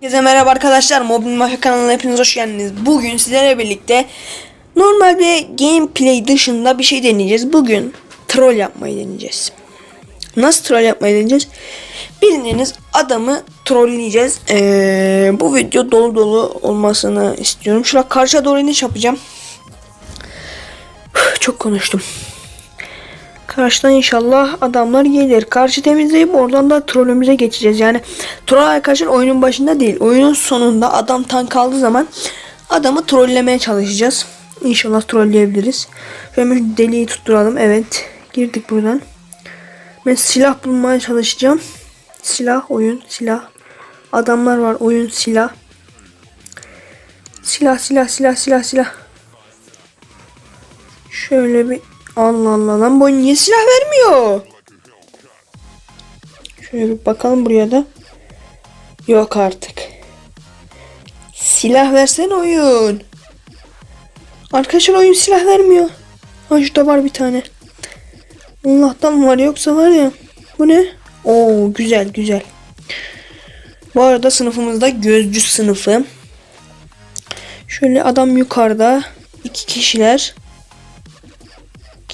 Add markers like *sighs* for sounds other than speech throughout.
Herkese merhaba arkadaşlar. Mobil Mafya kanalına hepiniz hoş geldiniz. Bugün sizlerle birlikte normal bir gameplay dışında bir şey deneyeceğiz. Bugün troll yapmayı deneyeceğiz. Nasıl troll yapmayı deneyeceğiz? Bildiğiniz adamı trolleyeceğiz. Ee, bu video dolu dolu olmasını istiyorum. Şuraya karşıya doğru iniş yapacağım. Çok konuştum. Karşıdan inşallah adamlar gelir. Karşı temizleyip oradan da trollümüze geçeceğiz. Yani troll arkadaşlar oyunun başında değil. Oyunun sonunda adam tank aldığı zaman adamı trollemeye çalışacağız. İnşallah trolleyebiliriz. Şöyle şu deliği tutturalım. Evet. Girdik buradan. Ben silah bulmaya çalışacağım. Silah, oyun, silah. Adamlar var, oyun, silah. Silah, silah, silah, silah, silah. Şöyle bir Allah Allah lan bu niye silah vermiyor? Şöyle bir bakalım buraya da. Yok artık. Silah versen oyun. Arkadaşlar oyun silah vermiyor. Ha şurada var bir tane. Allah'tan var yoksa var ya. Bu ne? Oo güzel güzel. Bu arada sınıfımızda gözcü sınıfı. Şöyle adam yukarıda. iki kişiler.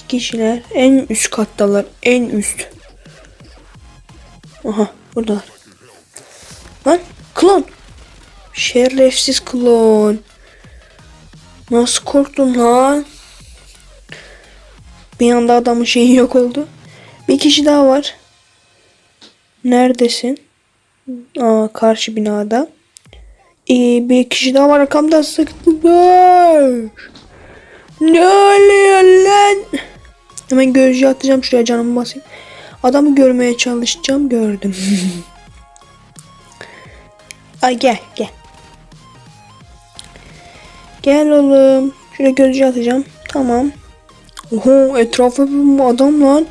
Kişiler. En üst kattalar. En üst. Aha buradalar. Lan klon. Şerefsiz klon. Nasıl korktun lan? Bir anda adamın şeyi yok oldu. Bir kişi daha var. Neredesin? Aa karşı binada. Ee, bir kişi daha var arkamda sıktılar. Ne oluyor lan? Hemen gözcü atacağım şuraya canımı basayım. Adamı görmeye çalışacağım gördüm. *laughs* Ay gel gel. Gel oğlum. Şuraya gözcü atacağım. Tamam. Oho etrafı bir adam lan.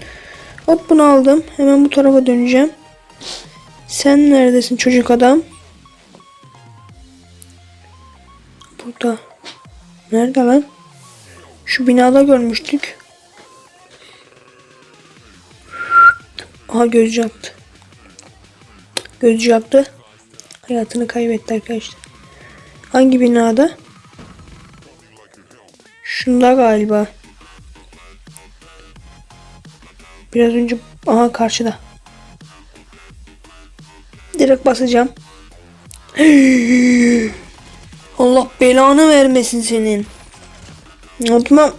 Hop bunu aldım. Hemen bu tarafa döneceğim. Sen neredesin çocuk adam? Burada. Nerede lan? Şu binada görmüştük. Aha gözcü yaptı. Gözcü yaptı. Hayatını kaybetti arkadaşlar. Hangi binada? Şunda galiba. Biraz önce aha karşıda. Direkt basacağım. Allah belanı vermesin senin. Atma.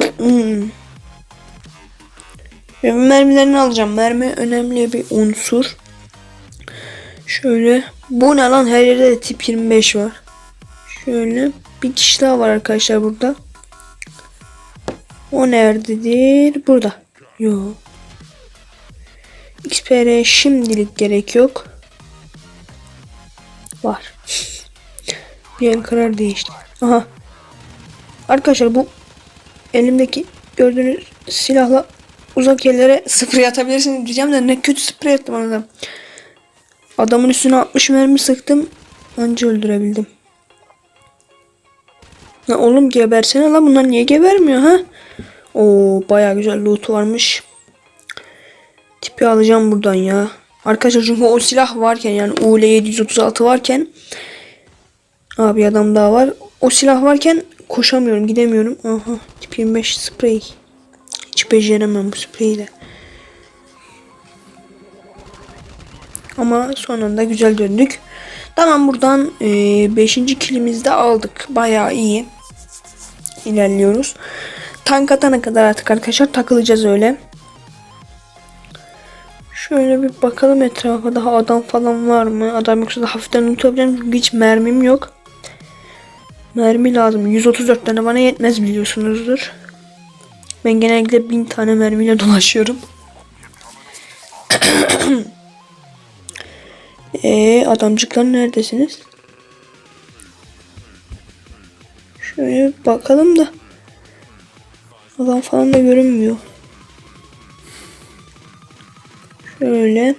Mermilerini alacağım. Mermi önemli bir unsur. Şöyle. Bu ne lan? Her yerde de tip 25 var. Şöyle. Bir kişi daha var arkadaşlar burada. O nerededir? Burada. Yo. XPR şimdilik gerek yok. Var. bir an karar değişti. Aha. Arkadaşlar bu elimdeki gördüğünüz silahla uzak yerlere sprey atabilirsiniz diyeceğim de ne kötü sprey attım adam. Adamın üstüne 60 mermi sıktım. Anca öldürebildim. Ya oğlum gebersene lan bunlar niye gebermiyor ha? Oo baya güzel loot varmış. Tipi alacağım buradan ya. Arkadaşlar çünkü o silah varken yani UL 736 varken Abi adam daha var. O silah varken koşamıyorum gidemiyorum. Aha tip 25 sprey. Beceremem bu spreyi de. Ama sonunda güzel döndük. Tamam buradan 5. E, kilimizi de aldık. Bayağı iyi. İlerliyoruz. Tank atana kadar artık arkadaşlar takılacağız öyle. Şöyle bir bakalım etrafa daha adam falan var mı? Adam yoksa da hafiften unutabilirim çünkü hiç mermim yok. Mermi lazım. 134 tane bana yetmez biliyorsunuzdur. Ben genellikle 1000 tane mermiyle dolaşıyorum. Eee *clears throat* adamcıklar neredesiniz? Şöyle bakalım da. Adam falan da görünmüyor. Şöyle.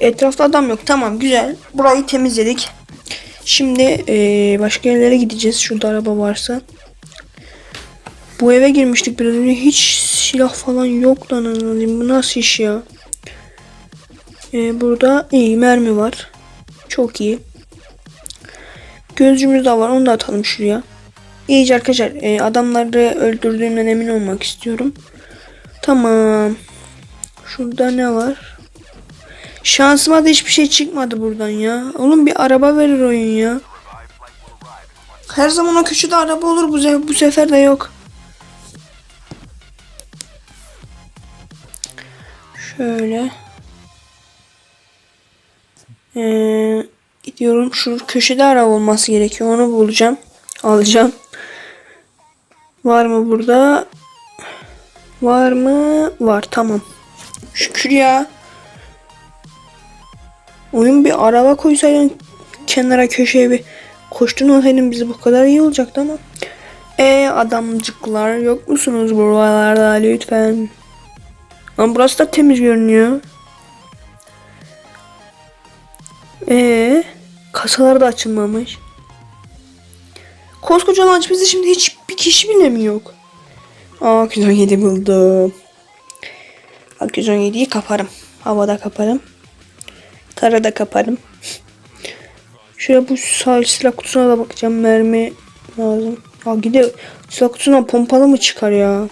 Etrafta adam yok. Tamam güzel. Burayı temizledik. Şimdi eee, başka yerlere gideceğiz. Şurada araba varsa. Bu eve girmiştik biraz önce. Hiç silah falan yok lan anladım. Bu nasıl iş ya? Ee, burada iyi mermi var. Çok iyi. Gözcümüz de var onu da atalım şuraya. İyice arkadaşlar e, adamları öldürdüğümden emin olmak istiyorum. Tamam. Şurada ne var? Şansıma da hiçbir şey çıkmadı buradan ya. Oğlum bir araba verir oyun ya. Her zaman o köşede araba olur bu, se- bu sefer de yok. Şöyle. Ee, gidiyorum. Şu köşede araba olması gerekiyor. Onu bulacağım. Alacağım. Var mı burada? Var mı? Var. Tamam. Şükür ya. Oyun bir araba koysaydın kenara köşeye bir koştun olsaydın bizi bu kadar iyi olacaktı ama. E adamcıklar yok musunuz buralarda lütfen? Ama burası da temiz görünüyor. E kasalar da açılmamış. Koskoca bizi şimdi hiçbir kişi bile mi yok? Aa 217 buldum. 217'yi kaparım. Havada kaparım. Karada kaparım. Şöyle bu sağ silah kutusuna da bakacağım. Mermi lazım. Ya gide silah kutusuna pompalı mı çıkar ya?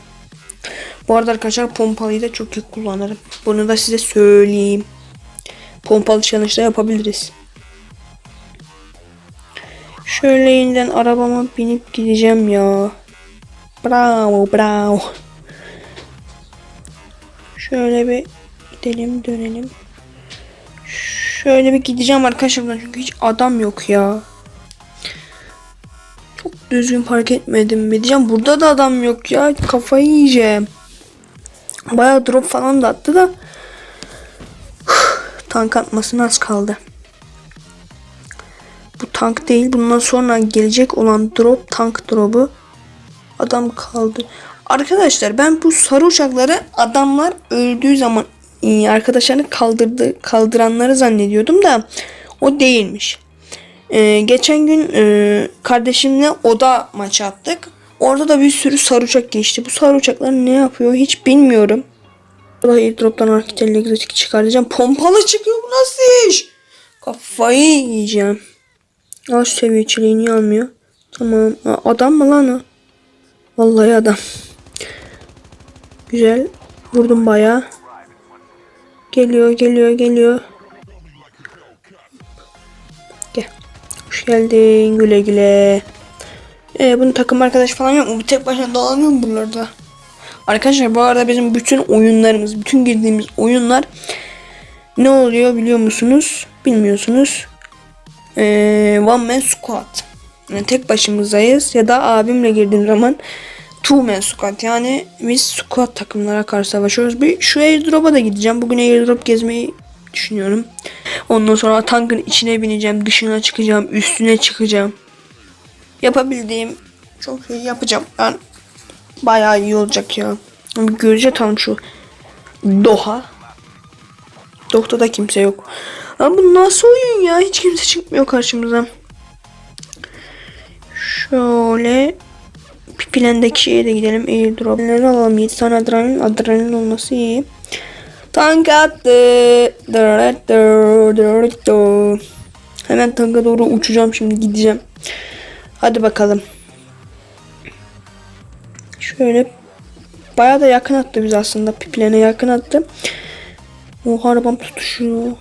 Bu arada arkadaşlar pompalıyı da çok iyi kullanırım. Bunu da size söyleyeyim. Pompalı challenge'da yapabiliriz. Şöyle yeniden arabama binip gideceğim ya. Bravo bravo. Şöyle bir gidelim dönelim. Şöyle bir gideceğim arkadaşlar çünkü hiç adam yok ya. Çok düzgün fark etmedim mi. Burada da adam yok ya. Kafayı yiyeceğim. Bayağı drop falan da attı da. *sighs* tank atmasına az kaldı. Bu tank değil. Bundan sonra gelecek olan drop tank drop'u. Adam kaldı. Arkadaşlar ben bu sarı uçakları adamlar öldüğü zaman e, arkadaşlarını kaldırdı kaldıranları zannediyordum da o değilmiş. Ee, geçen gün e, kardeşimle oda maçı attık. Orada da bir sürü sarı uçak geçti. Bu sarı uçaklar ne yapıyor hiç bilmiyorum. Burada airdrop'tan arkitel egzotik çıkaracağım. Pompalı çıkıyor bu nasıl iş? Kafayı yiyeceğim. Al şu seviye çileği niye almıyor? Tamam. Adam mı lan o? Vallahi adam. Güzel. Vurdum bayağı. Geliyor, geliyor, geliyor. Gel. Hoş geldin. Güle güle. Ee, bunun takım arkadaş falan yok mu? Bir tek başına dolanıyor mu buralarda? Arkadaşlar bu arada bizim bütün oyunlarımız, bütün girdiğimiz oyunlar ne oluyor biliyor musunuz? Bilmiyorsunuz. Ee, one man squad. Yani tek başımızdayız ya da abimle girdiğim zaman two man squad. Yani biz squad takımlara karşı savaşıyoruz. Bir şu airdrop'a da gideceğim. Bugün airdrop gezmeyi düşünüyorum. Ondan sonra tankın içine bineceğim, dışına çıkacağım, üstüne çıkacağım. Yapabildiğim çok şey yapacağım. Ben bayağı iyi olacak ya. Bir göreceğiz tam şu Doha. Doha'da kimse yok. Ama bu nasıl oyun ya? Hiç kimse çıkmıyor karşımıza. Şöyle plendeki şeye de gidelim. Airdrop. Neleri alalım? 7 tane adrenalin. Adrenalin olması iyi. Tank attı. Hemen tanka doğru uçacağım şimdi gideceğim. Hadi bakalım. Şöyle bayağı da yakın attı biz aslında. Piplene yakın attı. O arabam tutuşuyor.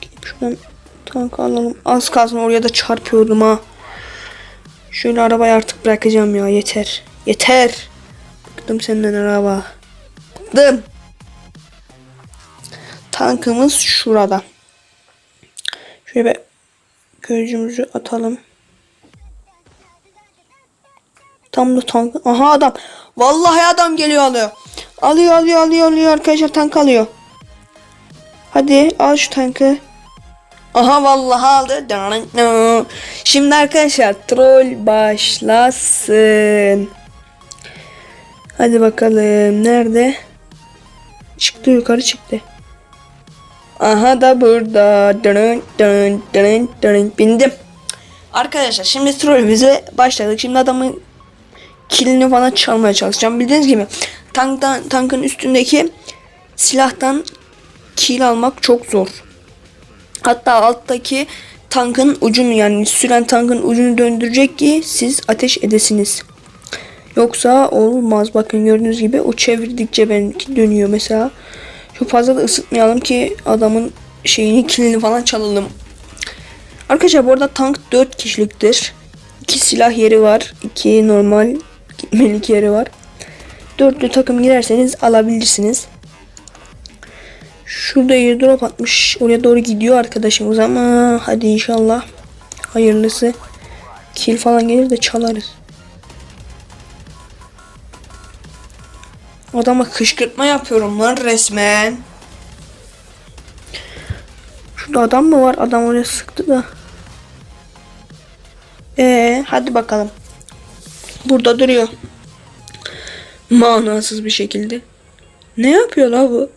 Gidip şuradan tank alalım. Az kalsın oraya da çarpıyordum ha. Şöyle arabayı artık bırakacağım ya yeter. Yeter. Bıktım senden araba. Bıktım. Tankımız şurada. Şöyle bir gözcümüzü atalım. Tam da tank. Aha adam. Vallahi adam geliyor alıyor. Alıyor alıyor alıyor alıyor arkadaşlar tank alıyor. Hadi al şu tankı. Aha vallahi aldı. Şimdi arkadaşlar troll başlasın. Hadi bakalım nerede? Çıktı yukarı çıktı. Aha da burada. Dın dın. Bindim. Arkadaşlar şimdi trollümüze başladık. Şimdi adamın kilini falan çalmaya çalışacağım. Bildiğiniz gibi tanktan, tankın üstündeki silahtan kill almak çok zor. Hatta alttaki tankın ucunu yani süren tankın ucunu döndürecek ki siz ateş edesiniz. Yoksa olmaz. Bakın gördüğünüz gibi o çevirdikçe benimki dönüyor mesela. Çok fazla da ısıtmayalım ki adamın şeyini kilini falan çalalım. Arkadaşlar bu arada tank 4 kişiliktir. 2 silah yeri var. 2 normal gitmelik yeri var. Dörtlü takım girerseniz alabilirsiniz. Şurada airdrop atmış. Oraya doğru gidiyor arkadaşımız ama hadi inşallah hayırlısı. Kill falan gelir de çalarız. Adama kışkırtma yapıyorum lan resmen. Şurada adam mı var? Adam oraya sıktı da. Ee, hadi bakalım. Burada duruyor. Manasız bir şekilde. Ne yapıyor la bu?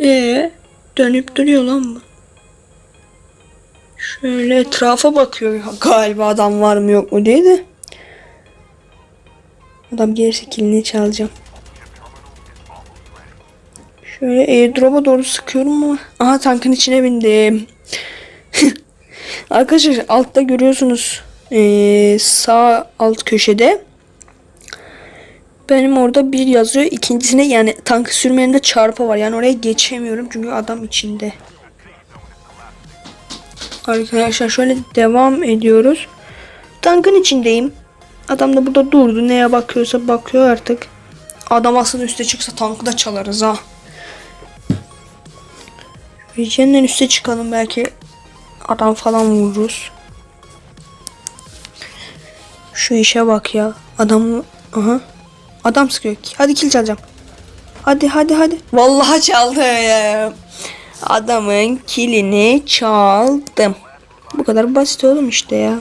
Ee, dönüp duruyor lan bu. Şöyle etrafa bakıyor. Galiba adam var mı yok mu diye de. Adam gelirse kilini çalacağım. Şöyle airdrop'a doğru sıkıyorum ama. Aha tankın içine bindim. *laughs* Arkadaşlar altta görüyorsunuz. Ee, sağ alt köşede. Benim orada bir yazıyor. İkincisine yani tankı sürmenin de çarpı var. Yani oraya geçemiyorum çünkü adam içinde. Arkadaşlar şöyle devam ediyoruz. Tankın içindeyim. Adam da burada durdu. Neye bakıyorsa bakıyor artık. Adam aslında üste çıksa tankı da çalarız ha. Vijen'den üste çıkalım belki adam falan vururuz. Şu işe bak ya. Adam aha. Adam sıkıyor. Hadi kill çalacağım. Hadi hadi hadi. Vallahi çaldım. Adamın kilini çaldım. Bu kadar basit oğlum işte ya.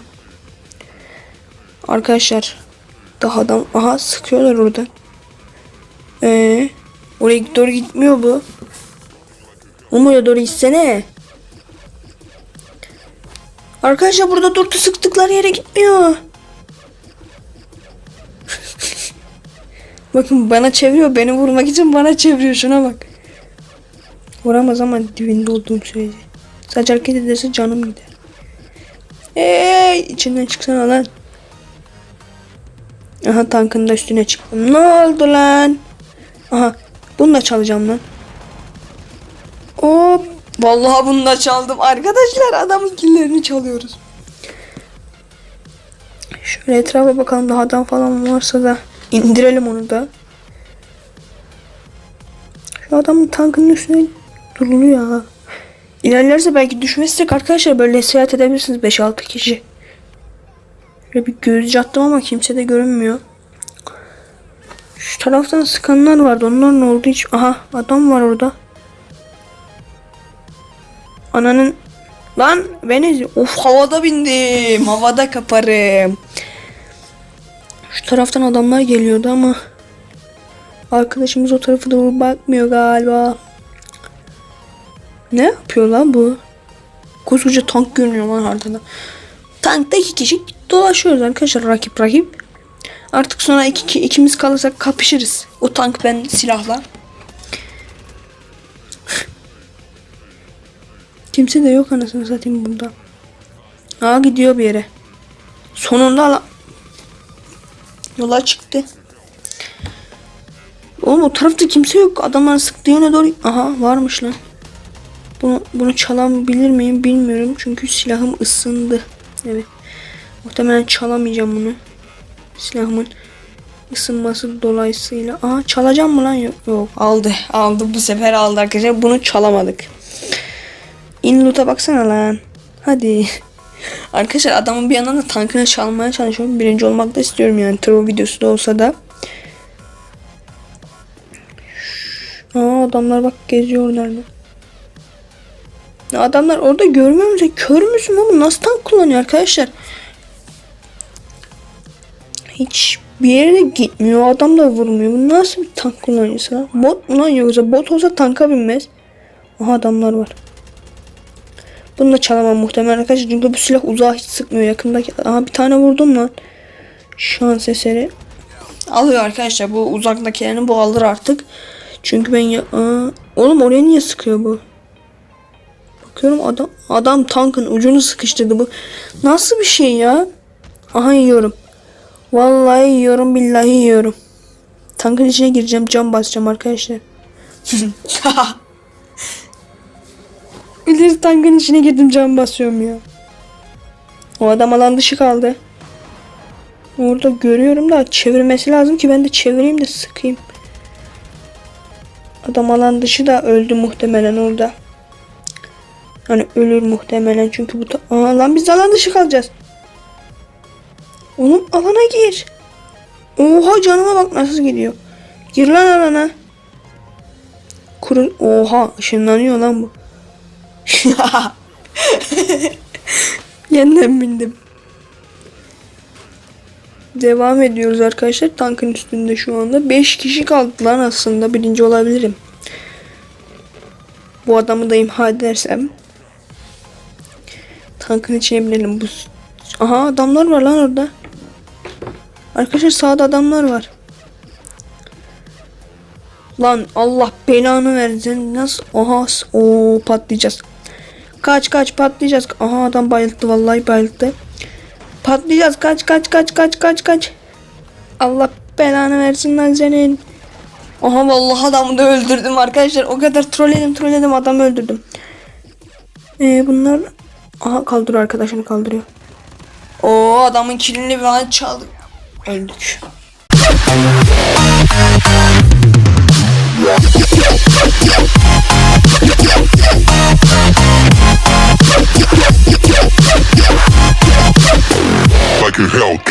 Arkadaşlar daha adam aha sıkıyorlar orada. Ee, oraya doğru gitmiyor bu. Umur'a doğru gitsene. Arkadaşlar burada durdu sıktıkları yere gitmiyor. Bakın bana çeviriyor. Beni vurmak için bana çeviriyor. Şuna bak. Vuramaz ama dibinde olduğum sürece. Sadece hareket ederse canım gider. Eee içinden çıksana lan. Aha tankın da üstüne çıktım. Ne oldu lan? Aha bunu da çalacağım lan. Hop. Vallahi bunu da çaldım. Arkadaşlar adamın killerini çalıyoruz. Şöyle etrafa bakalım daha adam falan varsa da indirelim onu da. Şu adamın tankının üstüne duruluyor ha. İlerlerse belki düşmezsek arkadaşlar böyle seyahat edebilirsiniz 5-6 kişi. Şöyle bir gözcü attım ama kimse de görünmüyor. Şu taraftan sıkanlar vardı. Onlar ne oldu hiç? Aha adam var orada. Ananın lan beni of havada bindim. Havada kaparım. Şu taraftan adamlar geliyordu ama arkadaşımız o tarafa doğru bakmıyor galiba. Ne yapıyor lan bu? Koskoca tank görünüyor lan haritada. Tankta iki kişi dolaşıyoruz arkadaşlar rakip rakip. Artık sonra iki, iki- ikimiz kalırsak kapışırız. O tank ben silahla. Kimse de yok anasını satayım burada. Aa gidiyor bir yere. Sonunda la... yola çıktı. Oğlum o tarafta kimse yok. Adamlar sıktığı yöne doğru. Aha varmış lan. Bunu, bunu çalabilir miyim bilmiyorum. Çünkü silahım ısındı. Evet. Muhtemelen çalamayacağım bunu. Silahımın ısınması dolayısıyla. Aa çalacağım mı lan? Yok. Yok aldı. Aldı bu sefer aldı arkadaşlar. Bunu çalamadık. İn loot'a baksana lan. Hadi. Arkadaşlar adamın bir yandan da tankını çalmaya çalışıyorum. Birinci olmak da istiyorum yani. Troll videosu da olsa da. Aa adamlar bak geziyor nerede. Adamlar orada görmüyor musun? Kör müsün oğlum? Nasıl tank kullanıyor arkadaşlar? Hiç bir yere gitmiyor. Adam da vurmuyor. Bu nasıl bir tank kullanıcısı lan? Bot mu lan yoksa? Bot olsa tanka binmez. Aha adamlar var. Bunu da çalamam muhtemelen arkadaşlar. Çünkü bu silah uzağa hiç sıkmıyor. Yakındaki. Aha bir tane vurdum lan. Şans eseri. Alıyor arkadaşlar. Bu uzaktakilerini bu alır artık. Çünkü ben ya... Aa, oğlum oraya niye sıkıyor bu? Bakıyorum adam adam tankın ucunu sıkıştırdı bu. Nasıl bir şey ya? Aha yiyorum. Vallahi yiyorum billahi yiyorum. Tankın içine gireceğim cam basacağım arkadaşlar. *laughs* İleri tankın içine girdim cam basıyorum ya. O adam alan dışı kaldı. Orada görüyorum da çevirmesi lazım ki ben de çevireyim de sıkayım. Adam alan dışı da öldü muhtemelen orada. Hani ölür muhtemelen çünkü bu Aa, lan biz alan dışı kalacağız. Oğlum alana gir. Oha canıma bak nasıl gidiyor. Gir lan alana. Kuru Oha ışınlanıyor lan bu. *laughs* Yeniden bindim. Devam ediyoruz arkadaşlar. Tankın üstünde şu anda. 5 kişi kaldı lan aslında. Birinci olabilirim. Bu adamı da imha edersem. Tankın içine binelim. Bu... Aha adamlar var lan orada. Arkadaşlar sağda adamlar var. Lan Allah belanı versin. Nasıl? Aha o patlayacağız. Kaç kaç patlayacağız. Aha adam bayıldı vallahi bayıldı. Patlayacağız. Kaç kaç kaç kaç kaç kaç. Allah belanı versin lan senin. Aha vallahi adamı da öldürdüm arkadaşlar. O kadar trolledim trolledim adamı öldürdüm. Ee, bunlar aha kaldırıyor arkadaşını kaldırıyor. O adamın kilini bir an çaldı. Öldük. Like a Hellcat.